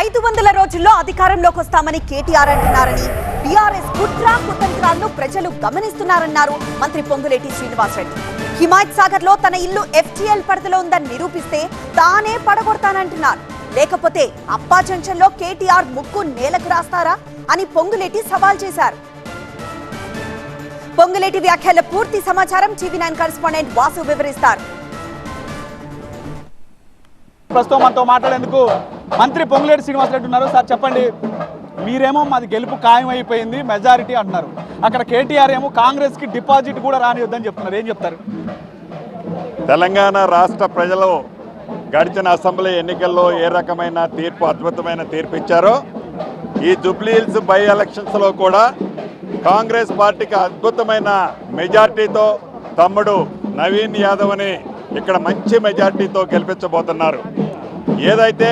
ఐదు వందల రోజుల్లో అధికారంలోకి వస్తామని కేటీఆర్ అంటున్నారని. బీఆర్ఎస్ కుట్ర కుతంత్రాలను ప్రజలు గమనిస్తున్నారన్నారు మంత్రి పొంగులేటి శ్రీనివాసరెడ్డి హిమాయత్ సాగర్లో తన ఇల్లు ఎఫ్టీఎల్ పరిధిలో ఉందని నిరూపిస్తే తానే పడగొడతానంటున్నారు. లేకపోతే అప్పా జంక్షన్లో కేటీఆర్ ముక్కు నేలకు రాస్తారా అని పొంగులేటి సవాల్ చేశారు. పొంగులేటి వ్యాఖ్యల పూర్తి సమాచారం టీవీ నైన్ కరెస్పాండెంట్ వాసు వివరిస్తారు. ప్రస్తుతం మనతో మాట్లాడేందుకు మంత్రి పొంగులేటి శ్రీనివాసరెడ్డి ఉన్నారు. సార్ చెప్పండి. మీరేమో మాది గెలుపు ఖాయం అయిపోయింది మెజారిటీ అంటున్నారు. అక్కడ కేటీఆర్ ఏమో కాంగ్రెస్కి డిపాజిట్ కూడా రానివద్దని చెప్తున్నారు. ఏం చెప్తారు? తెలంగాణ రాష్ట్ర ప్రజలు గడిచిన అసెంబ్లీ ఎన్నికల్లో ఏ రకమైన తీర్పు అద్భుతమైన తీర్పు ఇచ్చారో ఈ జుబ్లీహిల్స్ బై ఎలక్షన్స్లో కూడా కాంగ్రెస్ పార్టీకి అద్భుతమైన మెజార్టీతో తమ్ముడు నవీన్ యాదవ్ని ఇక్కడ మంచి మెజార్టీతో గెలిపించబోతున్నారు. ఏదైతే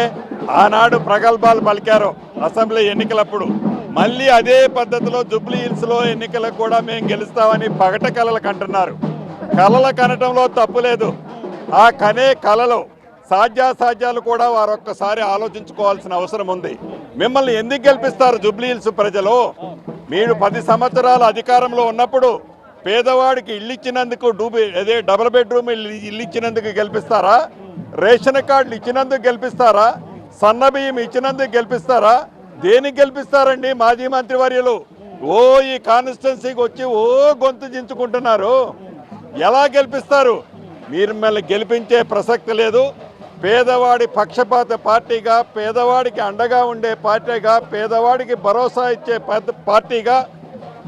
ఆనాడు ప్రగల్భాలు పలికారో అసెంబ్లీ ఎన్నికలప్పుడు. మళ్ళీ అదే పద్ధతిలో జూబ్లీ హిల్స్లో ఎన్నికలకు కూడా మేము గెలుస్తామని పగట కళలు కంటున్నారు. కళలు కనటంలో తప్పు లేదు. ఆ కనే కళలు సాధ్యాసాధ్యాలు కూడా వారు ఒక్కసారి ఆలోచించుకోవాల్సిన అవసరం ఉంది. మిమ్మల్ని ఎందుకు గెలిపిస్తారు జూబ్లీ హిల్స్ ప్రజలు? మీరు పది సంవత్సరాలు అధికారంలో ఉన్నప్పుడు పేదవాడికి ఇల్లు ఇచ్చినందుకు డూబి అదే డబుల్ బెడ్రూమ్ ఇల్లు ఇచ్చినందుకు గెలిపిస్తారా? రేషన్ కార్డులు ఇచ్చినందుకు గెలిపిస్తారా? సన్న బియ్యం ఇచ్చినందుకు గెలిపిస్తారా? దేనికి గెలిపిస్తారండి మాజీ మంత్రివర్యులు? ఓ ఈ కాన్స్టిట్యున్సీకి వచ్చి ఓ గొంతు దించుకుంటున్నారు ఎలా గెలిపిస్తారు? మీరు మిమ్మల్ని గెలిపించే ప్రసక్తి లేదు. పేదవాడి పక్షపాత పార్టీగా పేదవాడికి అండగా ఉండే పార్టీగా పేదవాడికి భరోసా ఇచ్చే పార్టీగా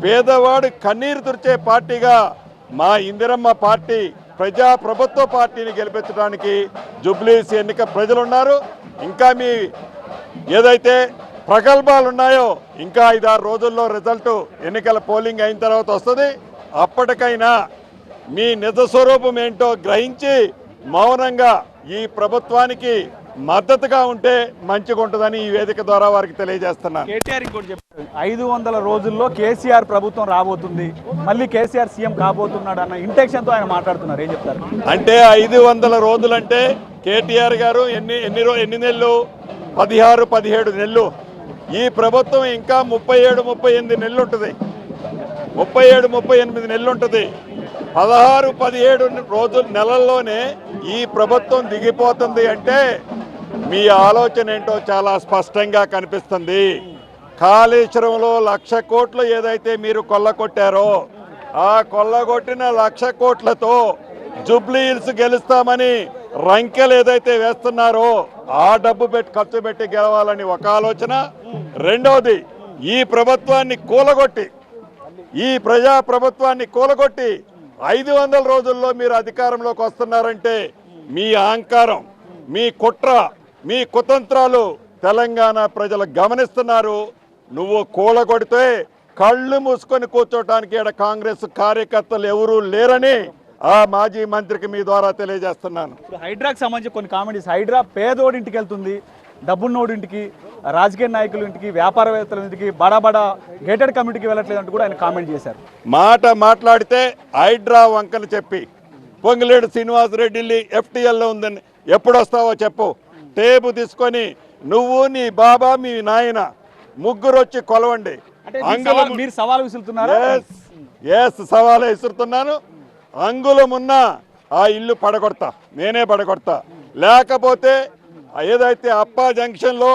పేదవాడు కన్నీరు తుడిచే పార్టీగా మా ఇందిరమ్మ పార్టీ ప్రజా ప్రభుత్వ పార్టీని గెలిపించడానికి జుబ్లీస్ ఎన్నిక ప్రజలున్నారు. ఇంకా మీ ఏదైతే ప్రగల్భాలు ఉన్నాయో ఇంకా ఐదారు రోజుల్లో రిజల్ట్ ఎన్నికల పోలింగ్ అయిన తర్వాత వస్తుంది. అప్పటికైనా మీ నిజ స్వరూపం ఏంటో గ్రహించి మౌనంగా ఈ ప్రభుత్వానికి మద్దతుగా ఉంటే మంచిగా ఉంటుందని ఈ వేదిక ద్వారా వారికి తెలియజేస్తున్నాను. కేటీఆర్ ఇంకోటి చెప్పారు. ఐదు వందల రోజుల్లో కేసీఆర్ ప్రభుత్వం రాబోతుంది. మళ్ళీ కేసీఆర్ సీఎం కాబోతున్నాడు అన్న ఇంటెన్షన్తో ఆయన మాట్లాడుతున్నారు. ఏం చెప్తారు? అంటే ఐదు వందల రోజులంటే కేటీఆర్ గారు ఎన్ని ఎన్ని రో ఎన్ని నెలలు? పదిహారు పదిహేడు నెలలు. ఈ ప్రభుత్వం ఇంకా ముప్పై ఏడు ముప్పై ఎనిమిది నెలలు ఉంటుంది ముప్పై ఏడు ముప్పై ఎనిమిది నెలలు ఉంటుంది పదహారు పదిహేడు రోజుల నెలల్లోనే ఈ ప్రభుత్వం దిగిపోతుంది అంటే మీ ఆలోచన ఏంటో చాలా స్పష్టంగా కనిపిస్తుంది. కాళేశ్వరంలో లక్ష కోట్లు ఏదైతే మీరు కొల్లగొట్టారో ఆ కొల్లగొట్టిన లక్ష కోట్లతో జుబ్లీ హిల్స్ గెలుస్తామని రంకెలు ఏదైతే వేస్తున్నారో ఆ డబ్బు పెట్టి ఖర్చు పెట్టి గెలవాలని ఒక ఆలోచన. రెండవది ఈ ప్రభుత్వాన్ని కూలగొట్టి ఈ ప్రజా ప్రభుత్వాన్ని కూలగొట్టి ఐదు వందల రోజుల్లో మీరు అధికారంలోకి వస్తున్నారంటే మీ అహంకారం మీ కుట్ర మీ కుతంత్రాలు తెలంగాణ ప్రజలు గమనిస్తున్నారు. నువ్వు కూలగొడితే కళ్ళు మూసుకొని కూర్చోటానికి ఈడ కాంగ్రెస్ కార్యకర్తలు ఎవరూ లేరని ఆ మాజీ మంత్రికి మీ ద్వారా తెలియజేస్తున్నాను. ఇప్పుడు హైడ్రాకి సంబంధించి కొన్ని కామెంట్స్ హైడ్రా పేదోడి ఇంటికి వెళ్తుంది డబ్బున్నోడి ఇంటికి రాజకీయ నాయకుల ఇంటికి వ్యాపారవేత్తల ఇంటికి బడా బడా గేటెడ్ కమ్యూనిటీకి వెళ్ళట్లేదు అంటూ కూడా ఆయన కామెంట్ చేశారు. మాట మాట్లాడితే హైడ్రా వంకలు చెప్పి పొంగిలేడు శ్రీనివాసరెడ్డి ఎఫ్టీఎల్లో ఉందని ఎప్పుడు వస్తావో చెప్పు. టేబు తీసుకొని నువ్వు నీ బాబా మీ నాయన ముగ్గురు వచ్చి కొలవండి మీరు సవాల్- ఎస్ ఎస్ సవాలు విసురుతున్నాను. అంగుళమున్న ఆ ఇల్లు పడగొడతా. నేనే పడగొడతా. లేకపోతే ఏదైతే అప్పా జంక్షన్లో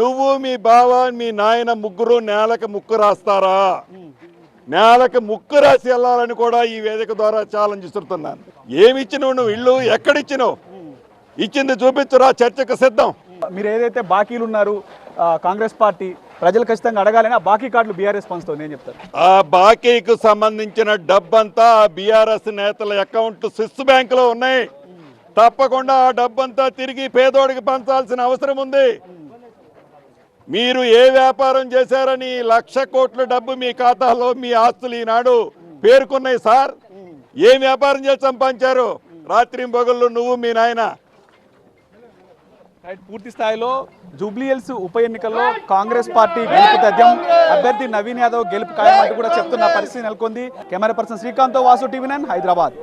నువ్వు మీ బావ మీ నాయన ముగ్గురు నేలకు ముక్కు రాస్తారా? నేలకు ముక్కు రాసి వెళ్ళాలని కూడా ఈ వేదిక ద్వారా ఛాలెంజ్ ఇస్తున్నాను ఏమి ఇచ్చినావు నువ్వు ఇల్లు? ఎక్కడిచ్చినావు? ఇచ్చింది చూపించురా చర్చకు సిద్ధం. మీరు ఏదైతే బాకీలు ఉన్నారు కాంగ్రెస్ పార్టీ ప్రజలు ఖచ్చితంగా అడగాలని ఆ బాకీ కార్డులు బీఆర్ఎస్ పంచుతుంది నేను చెప్తాను. ఆ బాకీకు సంబంధించిన డబ్బంతా బీఆర్ఎస్ నేతల అకౌంట్ స్విస్ బ్యాంకులో ఉన్నాయి. తప్పకుండా ఆ డబ్బంతా తిరిగి పేదోడికి పంచాల్సిన అవసరం ఉంది. మీరు ఏ వ్యాపారం చేశారని లక్ష కోట్ల డబ్బు మీ ఖాతాలో మీ ఆస్తులు ఈనాడు పేర్కొన్నాయి సార్. ఏం వ్యాపారం చేసి సంపాదించారు? రాత్రి బొగళ్ళు నువ్వు మీ నాయన. రైట్ పూర్తి స్థాయిలో జూబ్లీహిల్స్ ఉప ఎన్నికల్లో కాంగ్రెస్ పార్టీ గెలుపు తథ్యం అభ్యర్థి నవీన్ యాదవ్ గెలుపు ఖాయమంటూ కూడా చెప్తున్న పరిస్థితి నెలకొంది. Camera person Srikanth Vasu TV nine Hyderabad.